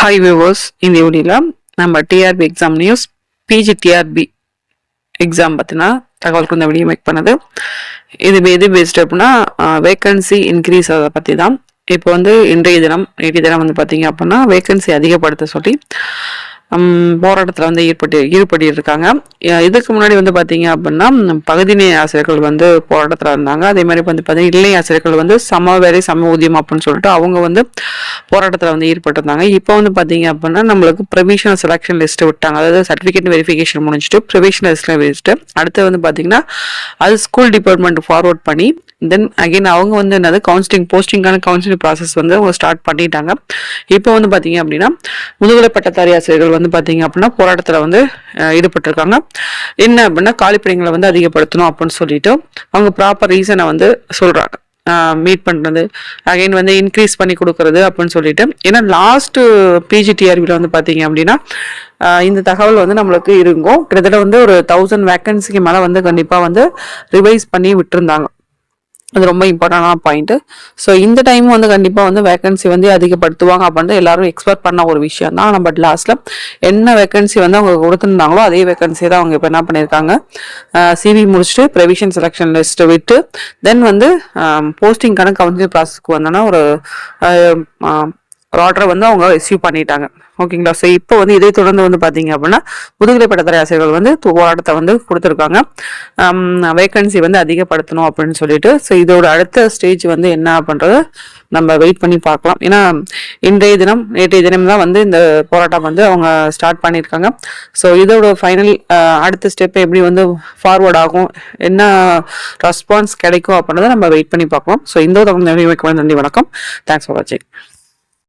Hi viewers இந்த வீடியோவில் நம்ம TRB exam news PG TRB exam பற்றினா தகவலுக்கு இந்த வீடியோ மேக் பண்ணது. இது எது பேஸ்ட் அப்படின்னா வேக்கன்சி இன்க்ரீஸ் அதை பற்றி தான் இப்போ வந்து இன்றைய தினம் நேற்றைய தினம் வந்து பார்த்தீங்க அப்படின்னா வேக்கன்சி அதிகப்படுத்த சொல்லி போராட்டத்தில் வந்து ஈடுபட்டு ஈடுபட்டு இருக்காங்க இதுக்கு முன்னாடி வந்து பார்த்தீங்க அப்படின்னா ம், பகுதி ஆசிரியர்கள் வந்து போராட்டத்தில் இருந்தாங்க. அதே மாதிரி வந்து பார்த்தீங்கன்னா இளை ஆசிரியர்கள் வந்து சம வேலை சம ஊதியம் அப்படின்னு சொல்லிட்டு அவங்க வந்து போராட்டத்தில் வந்து ஈடுபட்டிருந்தாங்க. இப்போ வந்து பார்த்தீங்க அப்படின்னா நம்மளுக்கு ப்ரொவிஷனல் செலெக்ஷன் லிஸ்ட்டு விட்டாங்க. அதாவது சர்டிஃபிகேட் வெரிஃபிகேஷன் முடிஞ்சிட்டு ப்ரொவிஷனல் லிஸ்ட்டில் வச்சுட்டு அடுத்து வந்து பார்த்தீங்கன்னா அது ஸ்கூல் டிபார்ட்மெண்ட் ஃபார்வர்ட் பண்ணி தென் அகைன் அவங்க வந்து என்னது கவுன்சிலிங் போஸ்டிங்கான கவுன்சிலிங் ப்ராசஸ் வந்து அவங்க ஸ்டார்ட் பண்ணிட்டாங்க. இப்போ வந்து பார்த்தீங்க அப்படின்னா முதுகலை பட்டதாரி ஆசிரியர்கள் வந்து பார்த்தீங்க அப்படின்னா போராட்டத்தில் வந்து ஈடுபட்டிருக்காங்க. என்ன அப்படின்னா காலிப்பணிகளை வந்து அதிகப்படுத்தணும் அப்படின்னு சொல்லிட்டு அவங்க ப்ராப்பர் ரீசனை வந்து சொல்கிறாங்க மீட் பண்ணுறது அகைன் வந்து இன்க்ரீஸ் பண்ணி கொடுக்கறது அப்படின்னு சொல்லிட்டு. ஏன்னா லாஸ்ட்டு பிஜிடிஆர்பியில் வந்து பார்த்தீங்க அப்படின்னா இந்த தகவல் வந்து நம்மளுக்கு இருக்கும். கிட்டத்தட்ட வந்து ஒரு தௌசண்ட் வேக்கன்சிக்கு மேலே வந்து கண்டிப்பாக வந்து ரிவைஸ் பண்ணி விட்டுருந்தாங்க. அது ரொம்ப இம்பார்ட்டண்டான பாயிண்ட்டு ஸோ இந்த டைம் வந்து கண்டிப்பாக வந்து வேகன்சி வந்து அதிகப்படுத்துவாங்க அப்படின்ட்டு எல்லாரும் எக்ஸ்பெக்ட் பண்ண ஒரு விஷயம் தான் ஆனால் பட் லாஸ்ட்டில் என்ன வேகன்சி வந்து அவங்க கொடுத்துருந்தாங்களோ அதே வேகன்சி தான் அவங்க இப்போ என்ன பண்ணியிருக்காங்க? சிவி முடிச்சுட்டு ப்ரெவிஷன் செலெக்ஷன் லிஸ்ட்டை விட்டு தென் வந்து போஸ்டிங்கான கவுன்சிலிங் ப்ராசஸ்க்கு வந்தோன்னா ஒரு ஒரு ஆர்டரை வந்து அவங்க ரிசீவ் பண்ணிட்டாங்க. ஓகேங்களா ஸோ இப்போ வந்து இதை தொடர்ந்து வந்து பார்த்தீங்க அப்படின்னா முதுகலை பட்டதாரி ஆசிரியர்கள் வந்து போராட்டத்தை வந்து கொடுத்துருக்காங்க. வேக்கன்சி வந்து அதிகப்படுத்தணும் அப்படின்னு சொல்லிட்டு. ஸோ இதோட அடுத்த ஸ்டேஜ் வந்து என்ன பண்ணுறது நம்ம வெயிட் பண்ணி பார்க்கலாம். ஏன்னா இன்றைய தினம் நேற்றைய தினம் தான் வந்து இந்த போராட்டம் வந்து அவங்க ஸ்டார்ட் பண்ணியிருக்காங்க. ஸோ இதோட ஃபைனல் அடுத்த ஸ்டெப் எப்படி வந்து ஃபார்வர்ட் ஆகும் என்ன ரெஸ்பான்ஸ் கிடைக்கும் அப்படின்றத நம்ம வெயிட் பண்ணி பார்க்கலாம். ஸோ இந்த ஒரு நன்றி வணக்கம். தேங்க்ஸ் ஃபார் வாட்சிங்